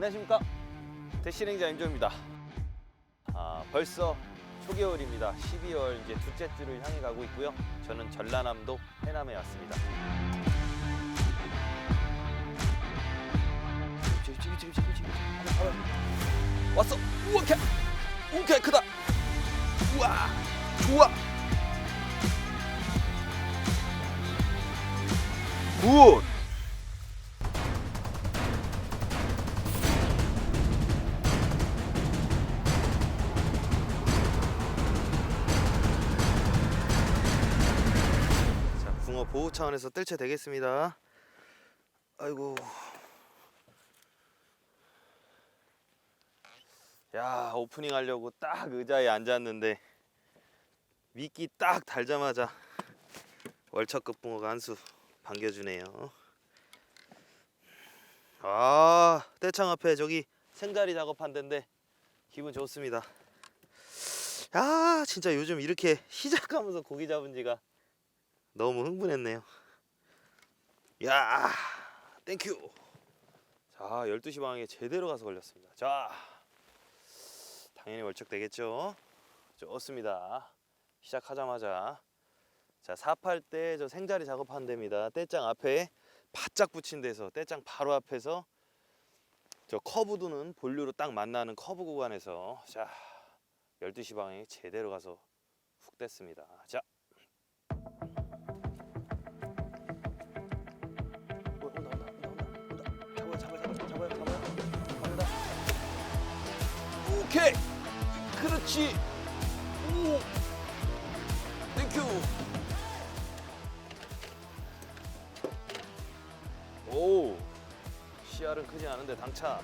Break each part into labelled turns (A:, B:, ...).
A: 안녕하십니까? 대신행자 임조입니다. 아, 벌써 초겨울입니다. 12월 이제 둘째 주를 향해 가고 있고요. 저는 전라남도 해남에 왔습니다. 왔어! 우와 개! 개 크다! 우와! 좋아 굿 보호 차원에서 뜰채 되겠습니다. 아이고. 야, 오프닝 하려고 딱 의자에 앉았는데 미끼 딱 달자마자 월척급 붕어가 한수 반겨주네요. 아, 떼창 앞에 저기 생자리 작업한 데인데 기분 좋습니다. 야, 진짜 요즘 이렇게 시작하면서 고기 잡은 지가 너무 흥분했네요. 야, 땡큐. 자, 12시 방향에 제대로 가서 걸렸습니다. 자, 당연히 월척 되겠죠. 좋습니다. 시작하자마자 자, 사팔 때저 생자리 작업한 데입니다. 떼짱 앞에 바짝 붙인 데서 떼짱 바로 앞에서 저 커브 두는 본류로 딱 만나는 커브 구간에서 자, 12시 방향에 제대로 가서 훅 뗐습니다. 자, 그렇지 오. 땡큐 오. 씨알은 크지 않은데 당차.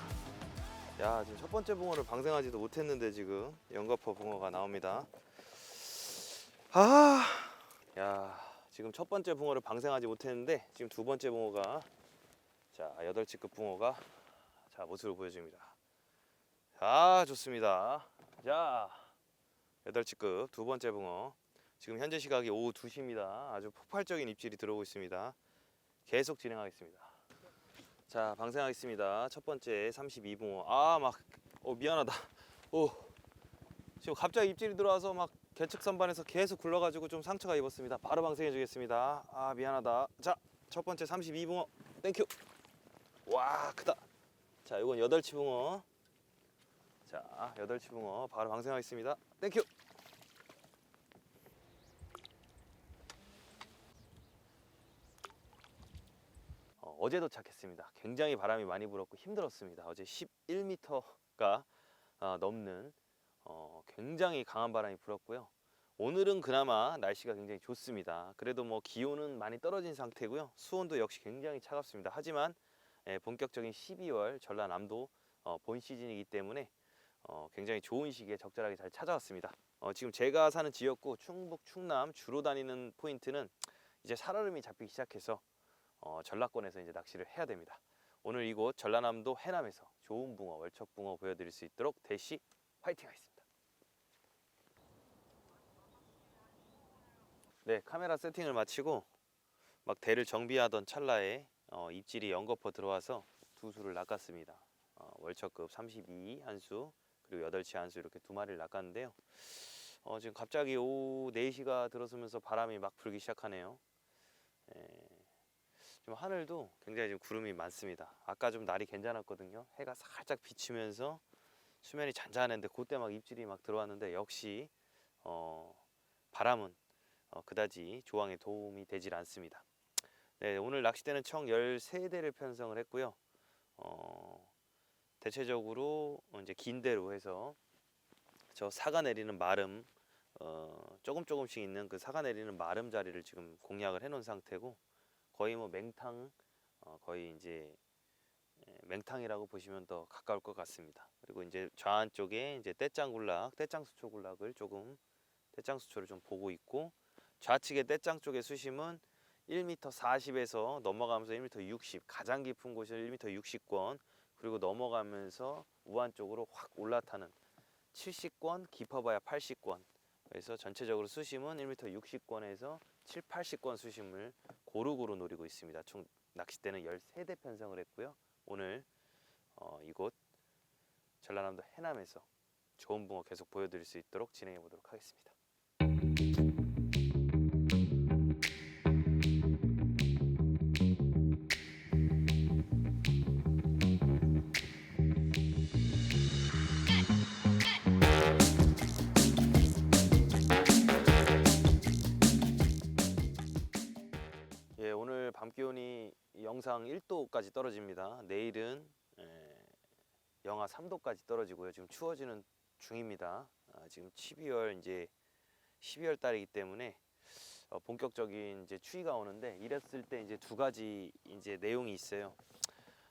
A: 야 지금 첫 번째 붕어를 방생하지도 못했는데 지금 연거퍼 붕어가 나옵니다. 아 야 지금 첫 번째 붕어를 방생하지 못했는데 지금 두 번째 붕어가 자 여덟 치급 붕어가 자 모습을 보여줍니다. 자 좋습니다. 자 여덟 치급 두 번째 붕어 지금 현재 시각이 오후 2시입니다. 아주 폭발적인 입질이 들어오고 있습니다. 계속 진행하겠습니다. 자 방생하겠습니다. 첫 번째 32붕어 아 막 어, 미안하다. 오 지금 갑자기 입질이 들어와서 막 개측 선반에서 계속 굴러가지고 좀 상처가 입었습니다. 바로 방생해 주겠습니다. 아 미안하다. 자 첫 번째 32붕어 땡큐. 와 크다. 자 이건 여덟치 붕어. 자 여덟치 붕어 바로 방생하겠습니다. 땡큐. 어, 어제 도착했습니다. 굉장히 바람이 많이 불었고 힘들었습니다. 어제 11m가 넘는 어, 굉장히 강한 바람이 불었고요. 오늘은 그나마 날씨가 굉장히 좋습니다. 그래도 뭐 기온은 많이 떨어진 상태고요. 수온도 역시 굉장히 차갑습니다. 하지만 예, 본격적인 12월 전라남도 어, 본 시즌이기 때문에 어, 굉장히 좋은 시기에 적절하게 잘 찾아왔습니다. 어, 지금 제가 사는 지역구 충북, 충남 주로 다니는 포인트는 이제 살얼음이 잡히기 시작해서 어, 전라권에서 이제 낚시를 해야 됩니다. 오늘 이곳 전라남도 해남에서 좋은 붕어, 월척 붕어 보여드릴 수 있도록 대시 화이팅하겠습니다. 네, 카메라 세팅을 마치고 막 대를 정비하던 찰나에 어, 입질이 연거퍼 들어와서 두 수를 낚았습니다. 어, 월척급 32 한 수, 그리고 8치 한수 이렇게 두 마리를 낚았는데요. 어, 지금 갑자기 오후 4시가 들어서면서 바람이 막 불기 시작하네요. 예, 지금 하늘도 굉장히 지금 구름이 많습니다. 아까 좀 날이 괜찮았거든요. 해가 살짝 비치면서 수면이 잔잔했는데 그때 막 입질이 막 들어왔는데 역시 어, 바람은 어, 그다지 조항에 도움이 되질 않습니다. 네, 오늘 낚싯대는 총 13대를 편성을 했고요. 어, 대체적으로 이제 긴 대로 해서 저 사가 내리는 마름 어, 조금 조금씩 있는 그 사가 내리는 마름 자리를 지금 공략을 해 놓은 상태고 거의 뭐 맹탕 어, 거의 이제 예, 맹탕이라고 보시면 더 가까울 것 같습니다. 그리고 이제 좌안 쪽에 이제 떼짱굴락, 떼짱수초 굴락을 조금 떼짱수초를 좀 보고 있고 좌측의 떼짱 쪽의 수심은 1m 40에서 넘어가면서 1m 60 가장 깊은 곳은 1m 60권 그리고 넘어가면서 우한 쪽으로 확 올라타는 70권 깊어봐야 80권 그래서 전체적으로 수심은 1m 60권에서 7, 80권 수심을 고루고루 노리고 있습니다. 총 낚싯대는 13대 편성을 했고요. 오늘 어, 이곳 전라남도 해남에서 좋은 붕어 계속 보여드릴 수 있도록 진행해 보도록 하겠습니다. 밤 기온이 영상 1도까지 떨어집니다. 내일은 에, 영하 3도까지 떨어지고요. 지금 추워지는 중입니다. 아, 지금 12월 이제 12월 달이기 때문에 어, 본격적인 이제 추위가 오는데 이랬을 때 이제 두 가지 이제 내용이 있어요.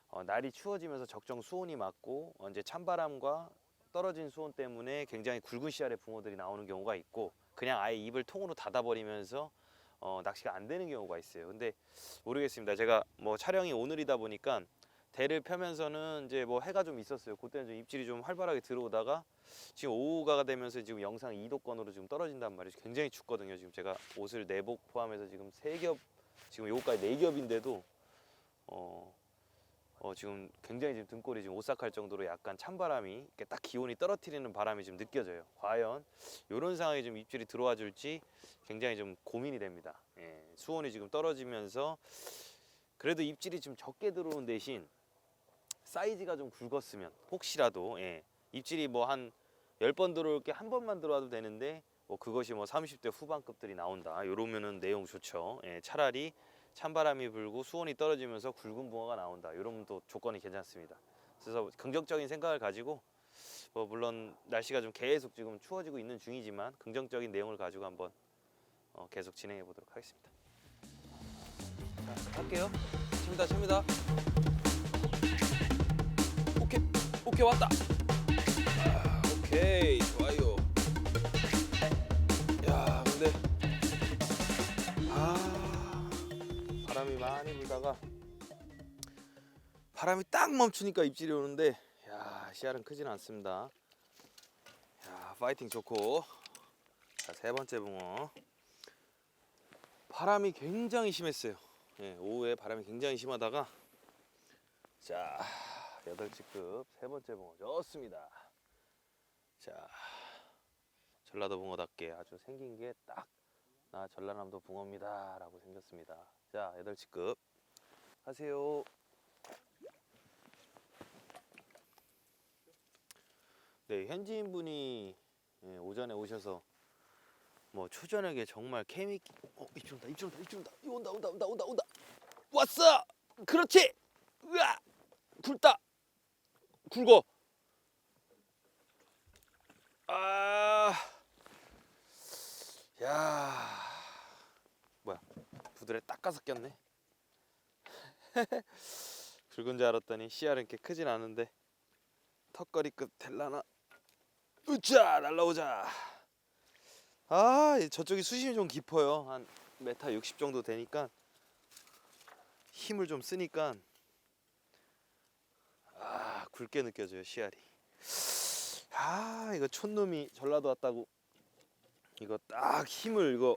A: 어, 날이 추워지면서 적정 수온이 맞고 어, 이제 찬바람과 떨어진 수온 때문에 굉장히 굵은 씨알의 붕어들이 나오는 경우가 있고 그냥 아예 입을 통으로 닫아버리면서 어, 낚시가 안 되는 경우가 있어요. 근데 모르겠습니다. 제가 뭐 촬영이 오늘이다 보니까 대를 펴면서는 이제 뭐 해가 좀 있었어요. 그때는 좀 입질이 좀 활발하게 들어오다가 지금 오후가 되면서 지금 영상 2도권으로 지금 떨어진단 말이죠. 굉장히 춥거든요. 지금 제가 옷을 내복 포함해서 지금 세 겹, 지금 요거까지 네 겹인데도 어, 어 지금 굉장히 지금 등골이 지금 오싹할 정도로 약간 찬바람이 이렇게 딱 기온이 떨어뜨리는 바람이 지금 느껴져요. 과연 이런 상황에 좀 입질이 들어와 줄지 굉장히 좀 고민이 됩니다. 예, 수온이 지금 떨어지면서 그래도 입질이 좀 적게 들어온 대신 사이즈가 좀 굵었으면 혹시라도 예, 입질이 뭐한 10번 들어올 게 한 번만 들어와도 되는데 뭐 그것이 뭐 30대 후반급들이 나온다. 이러면은 내용 좋죠. 예, 차라리 찬바람이 불고 수온이 떨어지면서 굵은 붕어가 나온다. 이러면 또 조건이 괜찮습니다. 그래서 긍정적인 생각을 가지고 뭐 물론 날씨가 좀 계속 지금 추워지고 있는 중이지만 긍정적인 내용을 가지고 한번 어, 계속 진행해 보도록 하겠습니다. 자, 할게요. 칩니다, 칩니다. 오케이, 오케이 왔다. 아, 오케이, 좋아요. 야, 근데 바람이 많이 불다가 바람이 딱 멈추니까 입질이 오는데 야 씨알은 크진 않습니다. 야 파이팅 좋고 자 세 번째 붕어 바람이 굉장히 심했어요. 예, 오후에 바람이 굉장히 심하다가 자 여덟치급 세 번째 붕어 좋습니다. 자 전라도 붕어답게 아주 생긴 게 딱 나 전라남도 붕어입니다 라고 생겼습니다. 자 여덟치급. 하세요. 네 현지인 분이 예, 오전에 오셔서 뭐 초저녁에 정말 케미 어 입질 온다 입질 온다 입질 온다. 온다 온다 온다 온다 온다. 왔어! 그렇지! 으아! 굵어 아, 아 야. 뭐야? 부들에 닦아서 꼈네? 굵은 줄 알았더니 씨알은 이렇게 크진 않은데 턱걸이 끝 될라나? 으쌰! 날라오자. 아이 저쪽이 수심이 좀 깊어요. 한 메타 60 정도 되니까 힘을 좀 쓰니까. 아 굵게 느껴져요 씨알이. 아 이거 촌놈이 전라도 왔다고 이거 딱 힘을 이거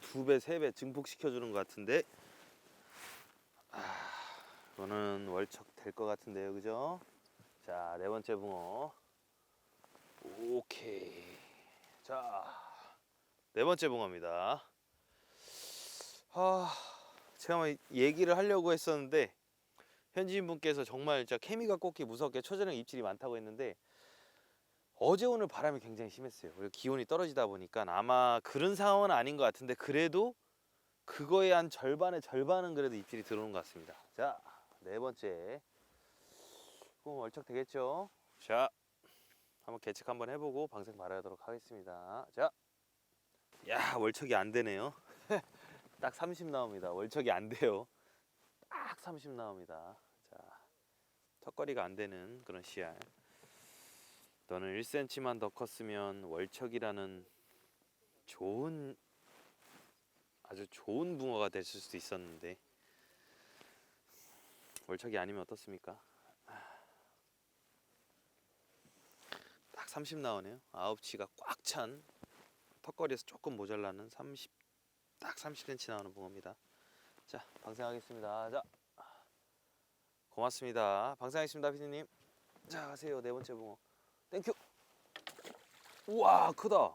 A: 두 배 세 배 증폭시켜 주는 것 같은데. 아 이거는 월척 될 것 같은데요. 그죠? 자 네 번째 붕어. 오케이. 자 네 번째 붕어입니다. 아 제가 막 얘기를 하려고 했었는데 현지인 분께서 정말 진짜 케미가 꽂기 무섭게 초저녁 입질이 많다고 했는데 어제 오늘 바람이 굉장히 심했어요. 그리고 기온이 떨어지다 보니까 아마 그런 상황은 아닌 것 같은데 그래도 그거의 한 절반의 절반은 그래도 입질이 들어오는 것 같습니다. 자, 네 번째. 어, 월척 되겠죠? 자, 한번 계측 한번 해보고 방생 말하도록 하겠습니다. 자, 야 월척이 안 되네요. 딱 30 나옵니다. 월척이 안 돼요. 딱 30 나옵니다. 자, 턱걸이가 안 되는 그런 씨알. 너는 1cm만 더 컸으면 월척이라는 좋은 아주 좋은 붕어가 됐을 수도 있었는데 월척이 아니면 어떻습니까? 딱 30 나오네요. 아홉치가 꽉 찬 턱걸이에서 조금 모자라는 30, 딱 30cm 나오는 붕어입니다. 자, 방생하겠습니다. 자, 고맙습니다. 방생하겠습니다, 피디님. 자, 가세요. 네 번째 붕어. 땡큐. 우와 크다.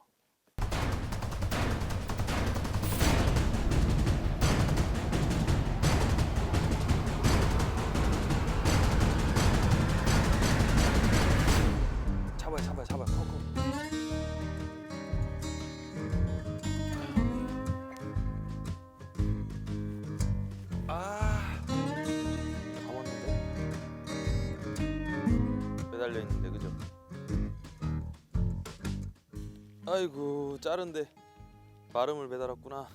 A: 아이고 자른데 마름을 매달았구나.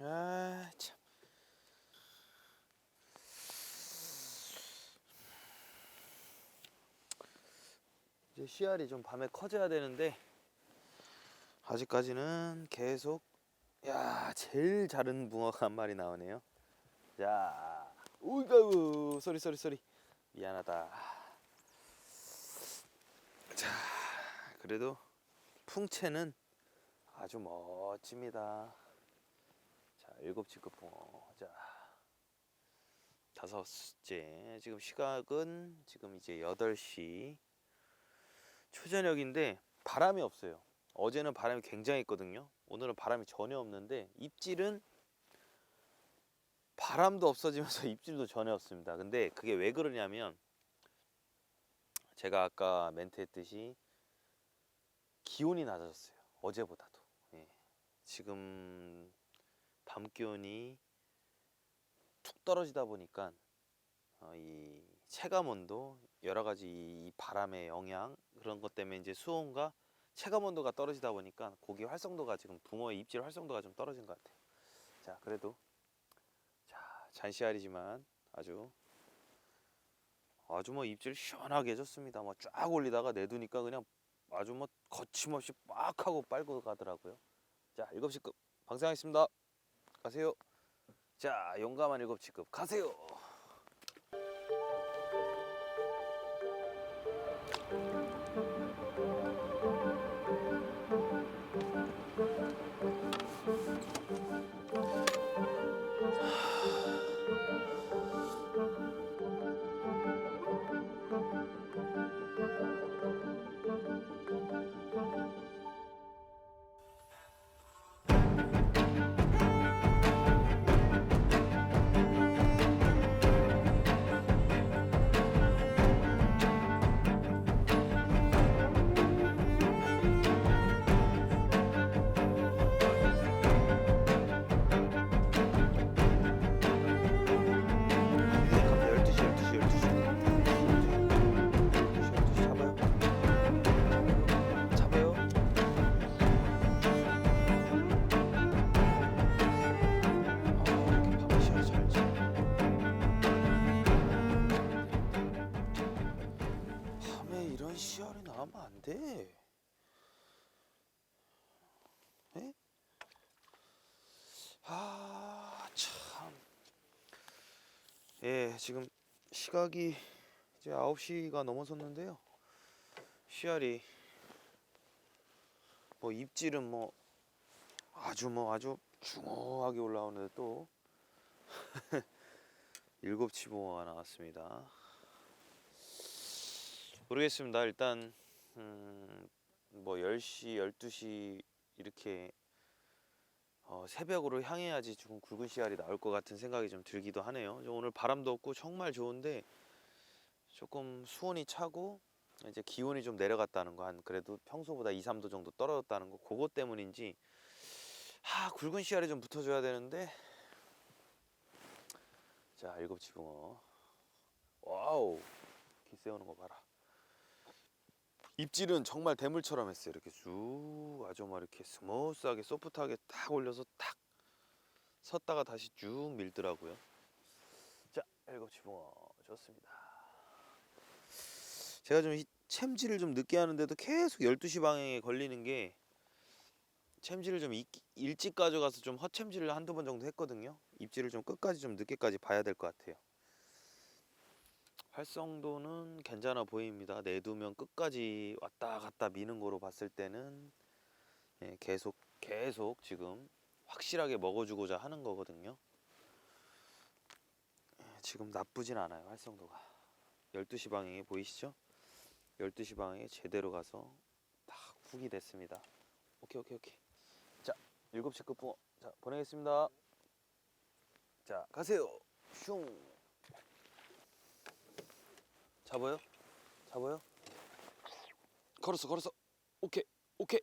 A: 아 참. 이제 씨알이 좀 밤에 커져야 되는데 아직까지는 계속 야 제일 작은 붕어가 한 마리 나오네요. 자, 우이가우 소리 소리 소리 미안하다. 자, 그래도 풍채는 아주 멋집니다. 자, 일곱 치급 붕어. 자, 다섯째. 지금 시각은 지금 이제 8시 초저녁인데 바람이 없어요. 어제는 바람이 굉장히 있거든요. 오늘은 바람이 전혀 없는데 입질은 바람도 없어지면서 입질도 전혀 없습니다. 근데 그게 왜 그러냐면 제가 아까 멘트 했듯이 기온이 낮아졌어요. 어제보다도. 예. 지금 밤 기온이 툭 떨어지다 보니까 어, 이 체감 온도 여러 가지 이 바람의 영향 그런 것 때문에 이제 수온과 체감 온도가 떨어지다 보니까 고기 활성도가 지금 붕어의 입질 활성도가 좀 떨어진 것 같아요. 자, 그래도 자, 잔시알이지만 아주 아주 뭐 입질 시원하게 해줬습니다. 뭐 쫙 올리다가 내두니까 그냥 아주 뭐 거침없이 막 하고 빨고 가더라고요. 자, 일곱 시급 방생하겠습니다. 가세요. 자, 용감한 일곱 시급 가세요. 돼. 에? 아, 참. 예, 지금 시각이 이제 9시가 넘어섰는데요. 씨알이 뭐 입질은 뭐 아주 뭐 아주 중후하게 올라오는데 또 일곱 치봉어가 나왔습니다. 모르겠습니다. 일단 음, 뭐 10시, 12시 이렇게 어, 새벽으로 향해야지 조금 굵은 씨알이 나올 것 같은 생각이 좀 들기도 하네요. 저 오늘 바람도 없고 정말 좋은데 조금 수온이 차고 이제 기온이 좀 내려갔다는 거 한 그래도 평소보다 2, 3도 정도 떨어졌다는 거 그것 때문인지 아 굵은 씨알이 좀 붙어줘야 되는데. 자 일곱 지붕어. 와우. 기 세우는 거 봐라 입질은 정말 대물처럼 했어요. 이렇게 쭉 아주 막 이렇게 스무스하게 소프트하게 딱 올려서 탁 섰다가 다시 쭉 밀더라고요. 자 일곱 지붕어 좋습니다. 제가 좀이 챔질을 좀 늦게 하는데도 계속 12시 방향에 걸리는 게 챔질을 좀 이- 일찍 가져가서 좀 헛챔질을 한두 번 정도 했거든요. 입질을 좀 끝까지 좀 늦게까지 봐야 될 것 같아요 활성도는 괜찮아 보입니다. 내두면 끝까지 왔다 갔다 미는 거로 봤을 때는 예, 계속 계속 지금 확실하게 먹어주고자 하는 거거든요. 지금 나쁘진 않아요 활성도가. 12시 방향에 보이시죠? 12시 방향에 제대로 가서 딱 훅이 됐습니다. 오케이 오케이 오케이. 자 7시 끝붕어 자 보내겠습니다. 자 가세요. 슝 잡아요? 잡아요? 걸었어 걸었어. 오케이 오케이.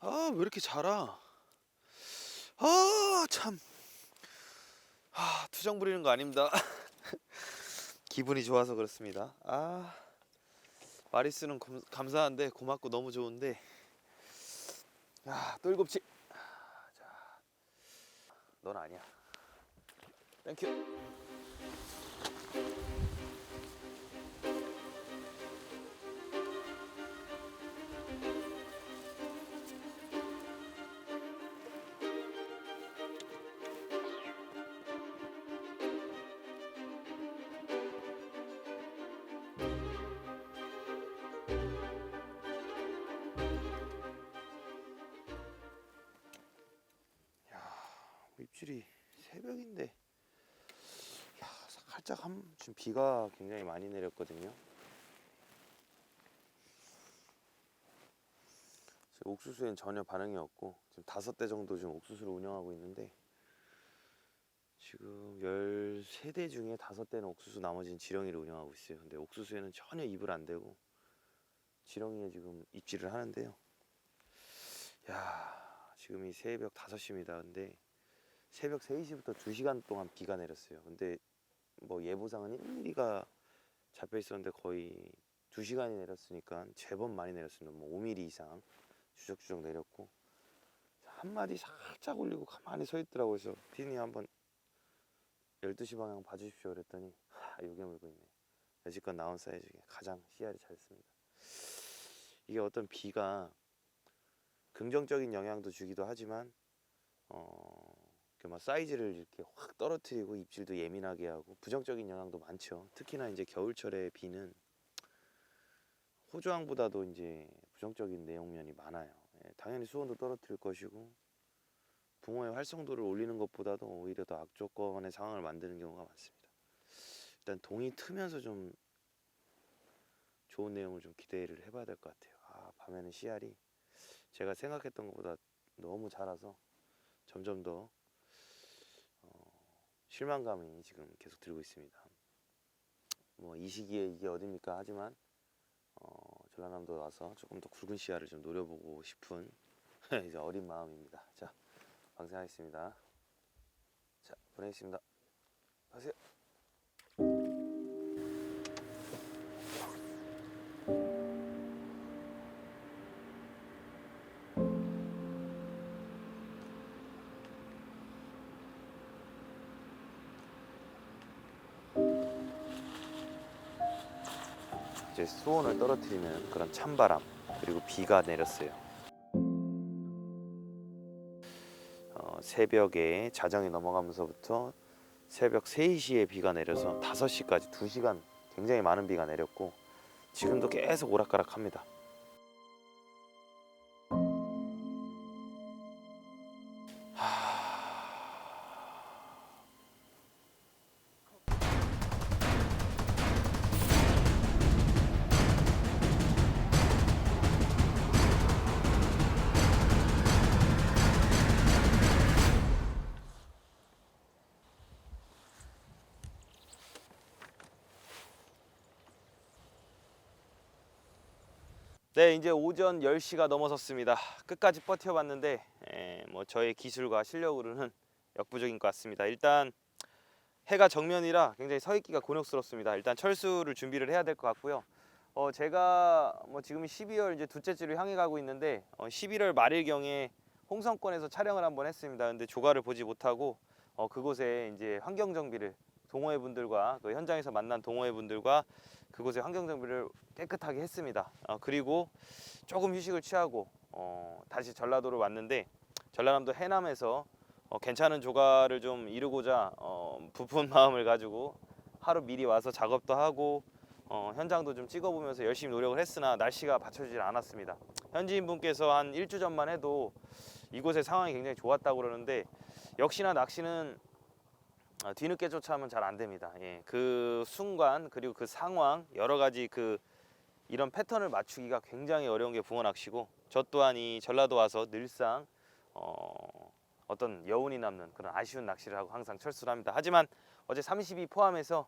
A: 아 왜 이렇게 잘아 아참. 아, 투정 부리는 거 아닙니다. 기분이 좋아서 그렇습니다. 아 마리스는 감, 감사한데 고맙고 너무 좋은데. 아 똘곱치 자넌 아니야 땡큐 입질이 새벽인데. 야, 살짝 한 지금 비가 굉장히 많이 내렸거든요. 옥수수엔 전혀 반응이 없고 지금 다섯 대 정도 지금 옥수수를 운영하고 있는데 지금 13대 중에 다섯 대는 옥수수 나머지는 지렁이를 운영하고 있어요. 근데 옥수수에는 전혀 입을 안 대고 지렁이에 지금 입질을 하는데요. 야, 지금이 새벽 5시입니다. 근데 새벽 3시부터 2시간 동안 비가 내렸어요. 근데 뭐 예보상은 1mm가 잡혀 있었는데 거의 2시간이 내렸으니까 제법 많이 내렸습니다. 뭐 5mm 이상 주적주적 내렸고 한 마디 살짝 올리고 가만히 서 있더라고요. 그래서 피디님 한번 12시 방향 봐주십시오 그랬더니 하, 요게 물고 있네. 여지껏 나온 사이즈 중에 가장 씨알이 잘습니다 이게 어떤 비가 긍정적인 영향도 주기도 하지만 어, 막 사이즈를 이렇게 확 떨어뜨리고 입질도 예민하게 하고 부정적인 영향도 많죠. 특히나 이제 겨울철에 비는 호주항보다도 이제 부정적인 내용면이 많아요. 예, 당연히 수온도 떨어뜨릴 것이고 붕어의 활성도를 올리는 것보다도 오히려 더 악조건의 상황을 만드는 경우가 많습니다. 일단 동이 트면서 좀 좋은 내용을 좀 기대를 해봐야 될 것 같아요. 아, 밤에는 씨알이 제가 생각했던 것보다 너무 자라서 점점 더 어, 실망감이 지금 계속 들고 있습니다. 뭐 이 시기에 이게 어딥니까 하지만 어, 전라남도 와서 조금 더 굵은 씨알을 좀 노려보고 싶은 이제 어린 마음입니다. 자, 방생하겠습니다. 자, 보내겠습니다. 가세요. 이제 수온을 떨어뜨리는 그런 찬바람 그리고 비가 내렸어요. 어, 새벽에 자정이 넘어가면서부터 새벽 3시에 비가 내려서 5시까지 2시간 굉장히 많은 비가 내렸고 지금도 계속 오락가락합니다. 네, 이제 오전 10시가 넘어섰습니다. 끝까지 버텨봤는데 에, 뭐 저의 기술과 실력으로는 역부족인 것 같습니다. 일단 해가 정면이라 굉장히 서 있기가 곤욕스럽습니다. 일단 철수를 준비를 해야 될 것 같고요. 어, 제가 뭐 지금 12월 이제 둘째 주를 향해 가고 있는데 어, 11월 말일경에 홍성권에서 촬영을 한번 했습니다. 근데 조가를 보지 못하고 어, 그곳에 이제 환경 정비를 동호회 분들과 그 현장에서 만난 동호회 분들과 그곳의 환경 정비를 깨끗하게 했습니다. 어, 그리고 조금 휴식을 취하고 어, 다시 전라도로 왔는데 전라남도 해남에서 어, 괜찮은 조가를 좀 이루고자 어, 부푼 마음을 가지고 하루 미리 와서 작업도 하고 어, 현장도 좀 찍어보면서 열심히 노력을 했으나 날씨가 받쳐주질 않았습니다. 현지인 분께서 한 일주 전만 해도 이곳의 상황이 굉장히 좋았다고 그러는데 역시나 낚시는 아, 뒤늦게 쫓아오면 잘 안 됩니다. 예, 그 순간 그리고 그 상황 여러 가지 그 이런 패턴을 맞추기가 굉장히 어려운 게 붕어 낚시고 저 또한 이 전라도 와서 늘상 어, 어떤 여운이 남는 그런 아쉬운 낚시를 하고 항상 철수를 합니다. 하지만 어제 32 포함해서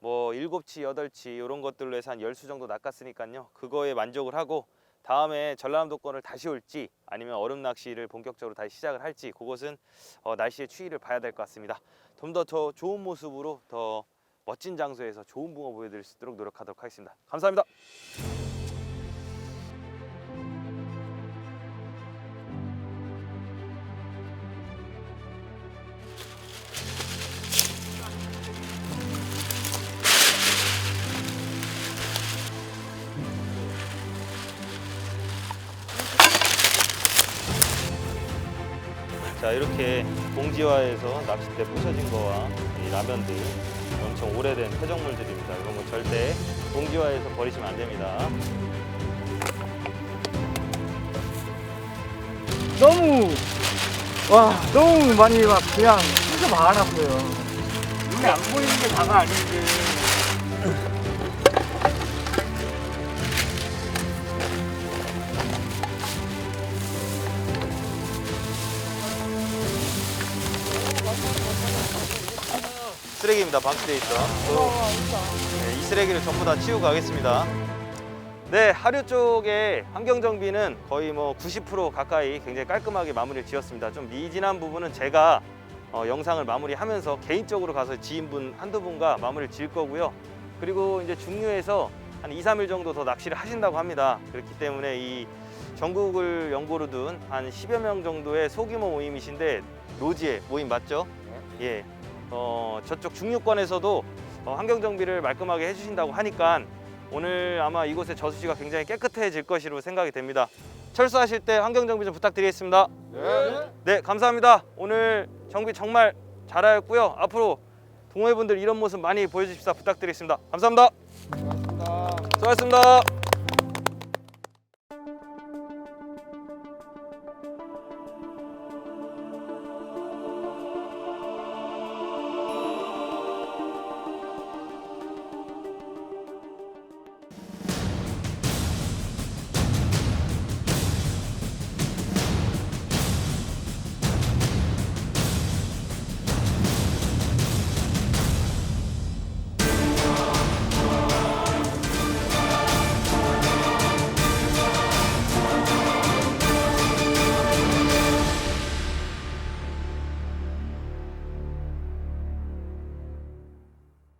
A: 뭐 7치, 8치 이런 것들로 해서 한 10수 정도 낚았으니까요. 그거에 만족을 하고 다음에 전라남도권을 다시 올지 아니면 얼음 낚시를 본격적으로 다시 시작을 할지 그것은 어, 날씨의 추이를 봐야 될 것 같습니다. 좀 더 더 좋은 모습으로 더 멋진 장소에서 좋은 붕어 보여드릴 수 있도록 노력하도록 하겠습니다. 감사합니다. 자 이렇게 봉지화에서 낚싯대 부서진 거와 이 라면들 엄청 오래된 폐적물들입니다. 이런 거 절대 봉지화에서 버리시면 안 됩니다.
B: 너무 와 너무 많이 막 그냥 진짜 많았어요. 눈에 안 보이는 게 다가 아닌데.
A: 쓰레기입니다. 방치돼 있어. 네, 이 쓰레기를 전부 다 치우고 가겠습니다. 네, 하류 쪽에 환경 정비는 거의 뭐 90% 가까이 굉장히 깔끔하게 마무리를 지었습니다. 좀 미진한 부분은 제가 어, 영상을 마무리하면서 개인적으로 가서 지인분 한두 분과 마무리를 지을 거고요. 그리고 이제 중류에서 한 2, 3일 정도 더 낚시를 하신다고 합니다. 그렇기 때문에 이 전국을 연고로 둔 한 10여 명 정도의 소규모 모임이신데 노지에 모임 맞죠? 예. 어, 저쪽 중류권에서도 어, 환경 정비를 말끔하게 해주신다고 하니까 오늘 아마 이곳의 저수지가 굉장히 깨끗해질 것이로 생각이 됩니다. 철수하실 때 환경 정비 좀 부탁드리겠습니다.
B: 네.
A: 네, 감사합니다. 오늘 정비 정말 잘하였고요. 앞으로 동호회분들 이런 모습 많이 보여주십사 부탁드리겠습니다. 감사합니다.
B: 고맙습니다.
A: 수고하셨습니다.